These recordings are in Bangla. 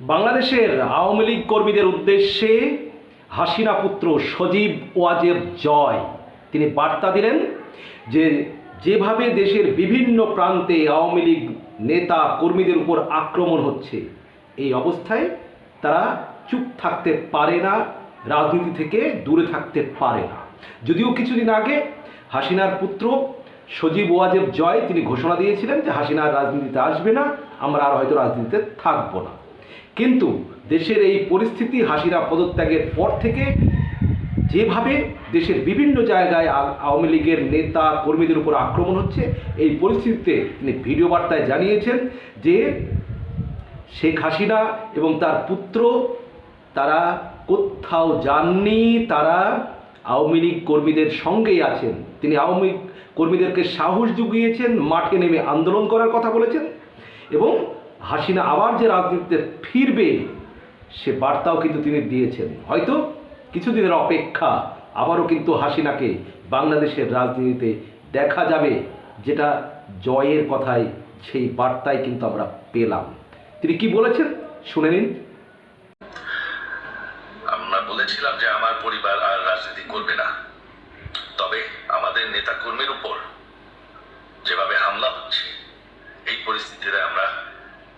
বাংলাদেশের আওয়ামী লীগ কর্মীদের উদ্দেশ্যে হাসিনা পুত্র সজীব ওয়াজের জয়। তিনি বার্তা দিলেন যে যেভাবে দেশের বিভিন্ন প্রান্তে আওয়ামী লীগ নেতা কর্মীদের উপর আক্রমণ হচ্ছে, এই অবস্থায় তারা চুপ থাকতে পারে না, রাজনীতি থেকে দূরে থাকতে পারে না। যদিও কিছুদিন আগে হাসিনার পুত্র সজীব ওয়াজেব জয় তিনি ঘোষণা দিয়েছিলেন যে হাসিনা রাজনীতিতে আসবে না, আমরা আর হয়তো রাজনীতিতে থাকব না। কিন্তু দেশের এই পরিস্থিতি হাসিরা পদত্যাগের পর থেকে যেভাবে দেশের বিভিন্ন জায়গায় আওয়ামী লীগের নেতা কর্মীদের উপর আক্রমণ হচ্ছে, এই পরিস্থিতিতে তিনি ভিডিও বার্তায় জানিয়েছেন যে শেখ হাসিনা এবং তার পুত্র তারা কোথাও যাননি, তারা আওয়ামী লীগ কর্মীদের সঙ্গেই আছেন। তিনি আওয়ামী কর্মীদেরকে সাহস জুগিয়েছেন, মাঠে নেমে আন্দোলন করার কথা বলেছেন এবং হাসিনা আবার যে রাজনীতিতে ফিরবে, সে বার্তাও কিন্তু তিনি দিয়েছেন। হয়তো কিছুদিনের অপেক্ষা আবারও কিন্তু হাসিনাকে বাংলাদেশের রাজনীতিতে দেখা যাবে, যেটা জয়ের কথায় সেই বার্তায় কিন্তু আমরা পেলাম। তিনি কি বলেছেন? শুনে নিন। আমরা বলেছিলাম যে আমার পরিবার আর রাজনীতি করবে না। তবে আমাদের নেতাকর্মীর উপর যেভাবে হামলা হচ্ছে, এই পরিস্থিতিতে আমরা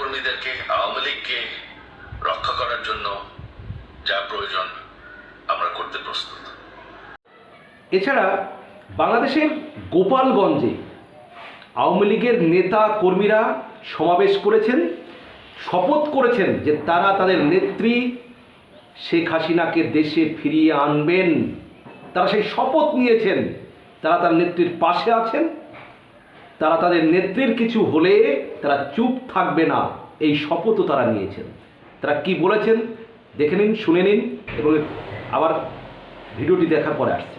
নেতাকর্মীদেরকে আওয়ামী লীগকে রক্ষা করার জন্য যা প্রয়োজন আমরা করতে প্রস্তুত। এছাড়া বাংলাদেশের গোপালগঞ্জে আওয়ামী লীগের নেতা কর্মীরা সমাবেশ করেছেন, শপথ করেছেন যে তারা তাদের নেত্রী শেখ হাসিনাকে দেশে ফিরিয়ে আনবেন। তারা সেই শপথ নিয়েছেন, তারা তার নেত্রীর পাশে আছেন, তারা তাদের নেত্রীর কিছু হলে তারা চুপ থাকবে না, এই শপথও তারা নিয়েছেন। তারা কি বলেছেন দেখে নিন, শুনে নিন এবং আবার ভিডিওটি দেখার পরে আসছি।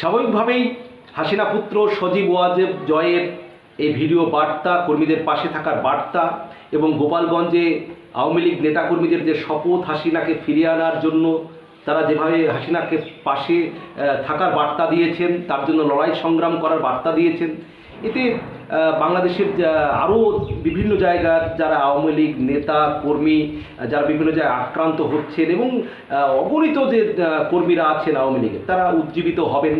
স্বাভাবিকভাবেই হাসিনা পুত্র সজীব ওয়াজেব জয়ের এই ভিডিও বার্তা, কর্মীদের পাশে থাকার বার্তা এবং গোপালগঞ্জে আওয়ামী লীগ নেতাকর্মীদের যে শপথ হাসিনাকে ফিরিয়ে আনার জন্য তারা যেভাবে হাসিনাকে পাশে থাকার বার্তা দিয়েছেন, তার জন্য লড়াই সংগ্রাম করার বার্তা দিয়েছেন, এতে বাংলাদেশের আরও বিভিন্ন জায়গার যারা আওয়ামী লীগ নেতা, কর্মী যারা বিভিন্ন জায়গায় আক্রান্ত হচ্ছেন এবং অগণিত যে কর্মীরা আছেন আওয়ামী লীগের, তারা উজ্জীবিত হবেন।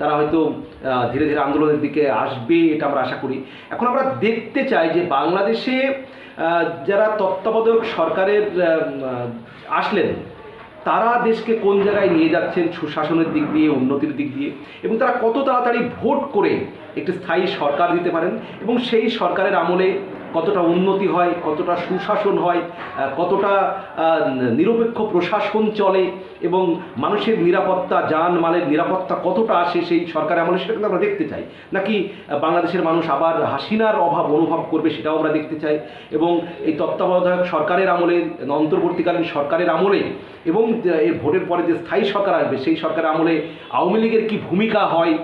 তারা হয়তো ধীরে ধীরে আন্দোলনের দিকে আসবে এটা আমরা আশা করি। এখন আমরা দেখতে চাই যে বাংলাদেশে যারা তত্ত্বাবধায়ক সরকারের আসলেন, তারা দেশকে কোন জায়গায় নিয়ে যাচ্ছেন, সুশাসনের দিক দিয়ে, উন্নতির দিক দিয়ে, এবং তারা কত তাড়াতাড়ি ভোট করে একটি স্থায়ী সরকার দিতে পারেন, এবং সেই সরকারের আমলে কতটা উন্নতি হয়, কতটা সুশাসন হয় কতটা নিরপেক্ষ প্রশাসন চলে এবং মানুষের নিরাপত্তা যান মালের নিরাপত্তা কতটা আসে সেই সরকার আমলে সেটা আমরা দেখতে চাই। নাকি বাংলাদেশের মানুষ আবার হাসিনার অভাব অনুভব করবে সেটাও আমরা দেখতে চাই এবং এই তত্ত্বাবধায়ক সরকারের আমলে অন্তর্বর্তীকালীন সরকারের আমলে এবং ভোটের পরে যে স্থায়ী সরকার আসবে সেই সরকারের আমলে আওয়ামী লীগের কী ভূমিকা হয়,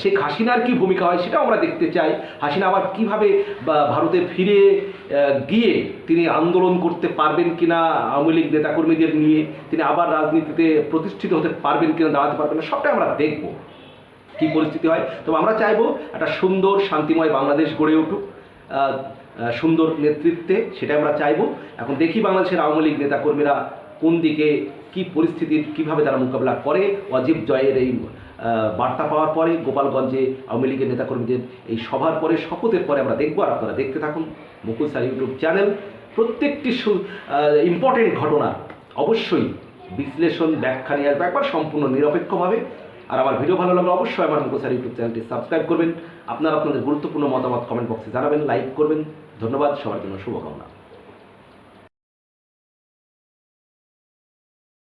শেখ হাসিনার কী ভূমিকা হয় সেটাও আমরা দেখতে চাই। হাসিনা আবার কীভাবে ভারতে ফিরে আহ, গিয়ে তিনি আন্দোলন করতে পারবেন কিনা আওয়ামী লীগ নেতাকর্মীদের নিয়ে তিনি আবার রাজনীতিতে প্রতিষ্ঠিত হতে পারবেন কিনা দাঁড়াতে পারবেন না সবটাই আমরা দেখব কী পরিস্থিতি হয়। তবে আমরা চাইব একটা সুন্দর শান্তিময় বাংলাদেশ গড়ে উঠুক সুন্দর নেতৃত্বে সেটা আমরা চাইব। এখন দেখি বাংলাদেশের আওয়ামী লীগ নেতাকর্মীরা কোন দিকে কি পরিস্থিতির কীভাবে তারা মোকাবিলা করে। অজীব জয়ের এই বার্তা পাওয়ার পরে গোপালগঞ্জে আওয়ামী লীগের নেতাকর্মীদের এই সভার পরে শপথের পরে আমরা দেখব আর আপনারা দেখতে থাকুন মুকুল স্যার ইউটিউব চ্যানেল। প্রত্যেকটি ইম্পর্টেন্ট ঘটনা অবশ্যই বিশ্লেষণ, ব্যাখ্যা আসবে, একবার সম্পূর্ণ নিরপেক্ষভাবে। আর আমার ভিডিও ভালো লাগলে অবশ্যই আমার মুখোসার ইউটিউব চ্যানেলটি সাবস্ক্রাইব করবেন। আপনারা আপনাদের গুরুত্বপূর্ণ মতামত কমেন্ট বক্সে জানাবেন লাইক করবেন। ধন্যবাদ, সবার জন্য শুভকামনা।